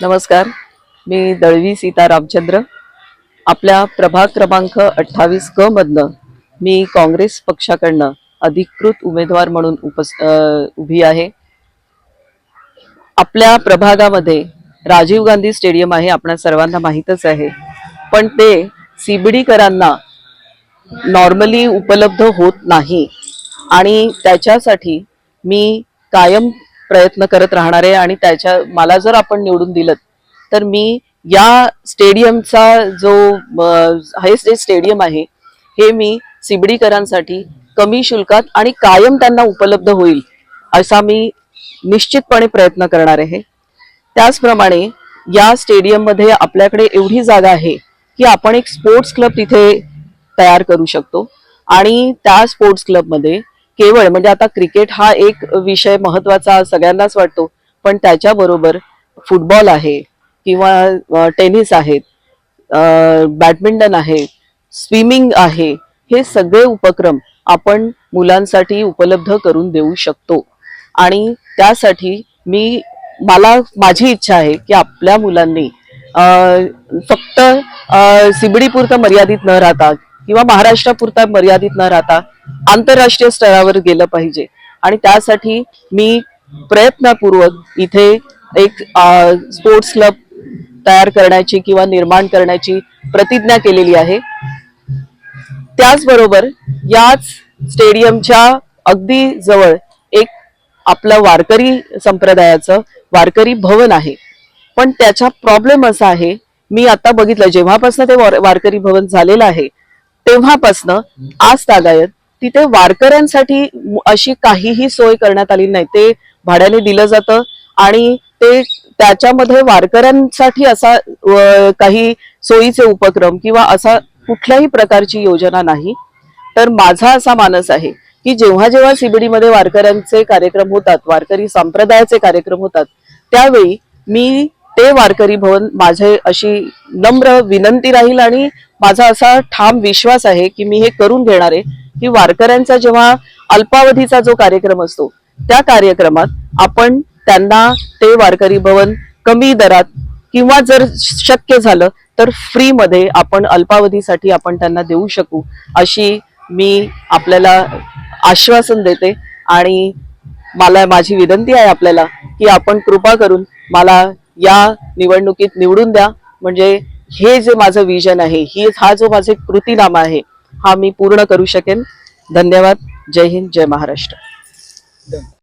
नमस्कार. मी दळवी सीता रामचंद्र. आपल्या प्रभाग क्रमांक अठ्ठावीस क मधनं मी काँग्रेस पक्षाकडनं अधिकृत उमेदवार म्हणून उपस उभी आहे. आपल्या प्रभागामध्ये राजीव गांधी स्टेडियम आहे आपल्या सर्वांना माहीतच आहे. पण ते सीबीडीकरांना नॉर्मली उपलब्ध होत नाही. आणि त्याच्यासाठी मी कायम प्रयत्न करत राहणार आहे आणि त्याच्या मला जर आपण निवडून दिलं तर मी या स्टेडियमचा जो हायस्ट जे स्टेडियम आहे हे मी सिबडीकरांसाठी कमी शुल्कात आणि कायम त्यांना उपलब्ध होईल असा मी निश्चितपणे प्रयत्न करणार आहे. त्याचप्रमाणे या स्टेडियममध्ये आपल्याकडे एवढी जागा आहे की आपण एक स्पोर्ट्स क्लब तिथे तयार करू शकतो आणि त्या स्पोर्ट्स क्लबमध्ये केवळ म्हणजे आता क्रिकेट हा एक विषय महत्त्वाचा सगळ्यांनाच वाटतो पण त्याच्याबरोबर फुटबॉल आहे किंवा टेनिस आहेत बॅडमिंटन आहे स्विमिंग आहे हे सगळे उपक्रम आपण मुलांसाठी उपलब्ध करून देऊ शकतो. आणि त्यासाठी मी मला माझी इच्छा आहे की आपल्या मुलांनी फक्त सिबडीपुरतं मर्यादित न राहता किंवा महाराष्ट्रापुरता मर्यादित न राहता आंतरराष्ट्रीय स्तरावर गेलं पाहिजे. आणि त्यासाठी मी प्रयत्नपूर्वक इथे एक स्पोर्ट्स क्लब तयार करण्याची किंवा निर्माण करण्याची प्रतिज्ञा केलेली आहे. त्याचबरोबर याच स्टेडियमच्या अगदी जवळ एक आपलं वारकरी संप्रदायाचं वारकरी भवन आहे. पण त्याचा प्रॉब्लेम असा आहे मी आता बघितलं जेव्हापासून ते वार- वारकरी भवन झालेलं आहे तेव्हापासनं आज तागायत तिथे वारकऱ्यांसाठी अशी काहीही सोय करण्यात आली नाही. ते भाड्याने दिलं जातं आणि ते त्याच्यामध्ये वारकऱ्यांसाठी असा काही सोयीचे उपक्रम किंवा असा कुठल्याही प्रकारची योजना नाही. तर माझा असा मानस आहे की जेव्हा जेव्हा सीबीडीमध्ये वारकऱ्यांचे कार्यक्रम होतात वारकरी संप्रदायाचे कार्यक्रम होतात त्यावेळी मी ते वारकरी भवन माझे अशी नम्र विनंती राहील आणि माझा असा ठाम विश्वास आहे की मी हे करून घेणार आहे की वारकऱ्यांचा जेव्हा अल्पावधीचा जो कार्यक्रम असतो त्या कार्यक्रमात आपण त्यांना ते वारकरी भवन कमी दरात किंवा जर शक्य झालं तर फ्री मध्ये आपण अल्पावधीसाठी आपण त्यांना देऊ शकू अशी मी आपल्याला आश्वासन देते. आणि मला माझी विनंती आहे आपल्याला की आपण कृपा करून मला या निवडणुकीत निवडून द्या. म्हणजे हे जे माझं विजन आहे ही हा जो माझे कृतीनामा आहे हा मी पूर्ण करू शकेन. धन्यवाद. जय हिंद जय महाराष्ट्र.